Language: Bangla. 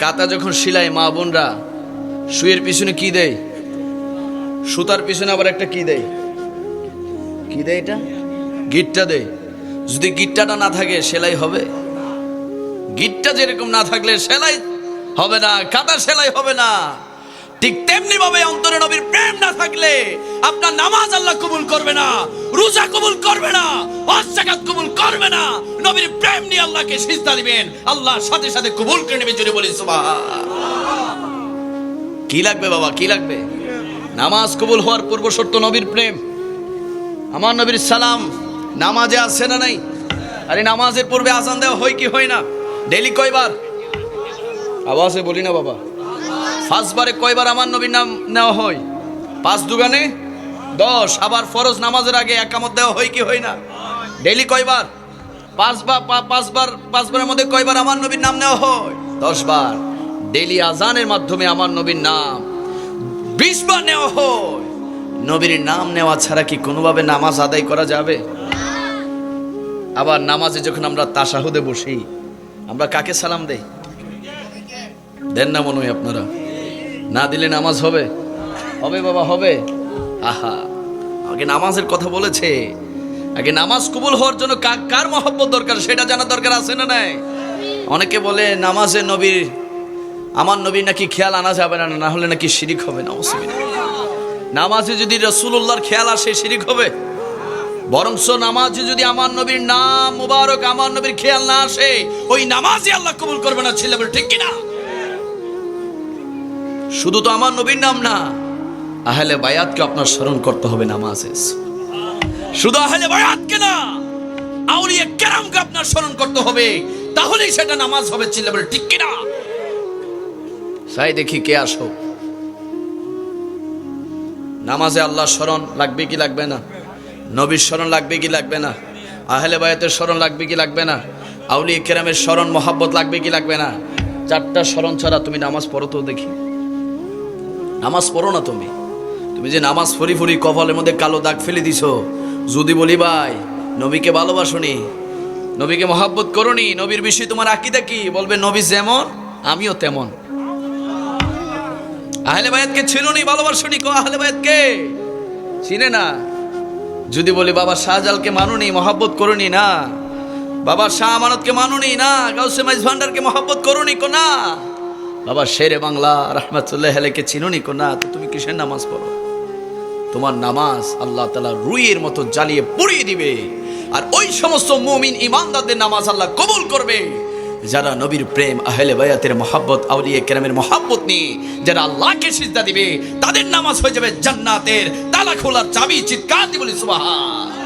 কাতা যখন সিলাই মা বোনরা শুয়ের পিছনে কি দেয়? সুতার পিছনে আবার একটা কি দেয়? কি দেয় এটা? গিটটা দেয়। যদি গিট্টাটা না থাকে, সেলাই হবে? গিটটা যেরকম না থাকলে সেলাই হবে না কাটা সেলাই হবে না। ঠিক তেমনি ভাবে অন্তরে নবীর প্রেম না থাকলে আপনার নামাজ আল্লাহ কবুল করবে না, রোজা কবুল করবে না। আল্লাহকে সিজদা দিবেন আল্লাহ সাথে সাথে কবুল করে নেবে জোরে বলি সুবহান কি লাগবে বাবা, কি লাগবে? নামাজ কবুল হওয়ার পূর্ব শর্ত নবীর প্রেম। আমার নবীর সালাম, নামাজে আছে না নাই? আরে নামাজের পূর্বে আজান দেওয়া হয় কি হয় না? ডেলি কয়বার? আওয়াজে বলি না বাবা। পাঁচবারে কয়বার আমার নবীর নাম নেওয়া হয়? পাঁচ দুগানে? দশ। আবার ফরজ নামাজের আগে একামত দেওয়া হয় কি হয় না? ডেলি কয়বার? পাঁচবার পাঁচবার, পাঁচবারের মধ্যে কয়বার আমার নবীর নাম নেওয়া হয়? দশ বার ডেলি আজানের মাধ্যমে আমার নবীর নাম। বিশ বার নেওয়া হয়। নবীর নাম নেওয়া ছাড়া কি কোনোভাবে নামাজ আদায় করা যাবে? আবার নামাজে যখন আমরা তাসাহুদে বসি, আমরা কাকে সালাম দেই? দেন না মনে হয় আপনারা। না দিলে নামাজ হবে? হবে বাবা, হবে। আহা, আগে নামাজের কথা বলেছে। আগে নামাজ কবুল হওয়ার জন্য কার মহব্বত দরকার? সেটা জানা দরকার আছে না নাই? অনেকে বলে নামাজে নবীর আমার নবীর নাকি খেয়াল আনা যাবে না না হলে নাকি শিরিক হবে না নামাজে যদি রসুল্লাহর খেয়াল আসে, শিরিক হবে। বরংস নামাজে যদি আমার নবীর নাম মুবারক, আমার নবীর খেয়াল না আসে, ওই নামাজই আল্লাহ কবুল করবে না, ছেলে ঠিক কিনা? শুধু তো আমার নবীর নাম না, আহলে বায়াতকে আপনার স্মরণ করতে হবে নামাজে। শুধু আহলে বায়াতকে না আউলিয়া কেরামকে আপনার স্মরণ করতে হবে, তাহলেই সেটা নামাজ হবে ছেলে বলে, ঠিক কিনা? সাই দেখি কে আসো। নামাজে আল্লাহ স্মরণ লাগবে কি লাগবে না? নবীর স্মরণ লাগবে কি লাগবে না? আহলে বায়াতের স্মরণ লাগবে কি লাগবে না? আউলি কেরামের স্মরণ, মহাব্বত লাগবে কি লাগবে না? চারটা স্মরণ ছাড়া তুমি নামাজ পড়ো তো দেখি। নামাজ পড়ো না তুমি। তুমি যে নামাজ ফরি ফরি কপালের মধ্যে কালো দাগ ফেলে দিছো যদি বলি ভাই, নবীকে ভালোবাসনি, নবীকে মহাব্বত করনি, নবীর বিষয়ে তোমার আকিদা কি? বলবে, নবী যেমন, আমিও তেমন। আহলে বায়াতকে ছিলনি ভালোবাসনি কো আহলে বায়াতকে? চিনে না। যদি বলি, বাবা শাহজালকে মানুনি, মহাব্বত করুনি না। বাবা শাহ আমানতকে মানুনি না। গাউসে মাইজ ভান্ডারকে মহাব্বত করুনি কো না। বাবা শেরে বাংলা, রহমতুল্লাহ হেলেকে চিনুনি কো না। তো তুমি কিসের নামাজ পড়ো? তোমার নামাজ আল্লাহ তালা রুইয়ের মতো জ্বালিয়ে পুড়িয়ে দিবে। আর ওই সমস্ত মুমিন ইমানদারদের নামাজ আল্লাহ কবুল করবে। যারা নবীর প্রেম, আহলে বায়াতের মহাব্বত, আউলিয়া কেরামের মহাব্বত নিয়ে যারা আল্লাহকে সিজদা দিবে, তাদের নামাজ হয়ে যাবে জান্নাতের তালা খোলার চাবি, চিৎকার দিবলি সুবহান।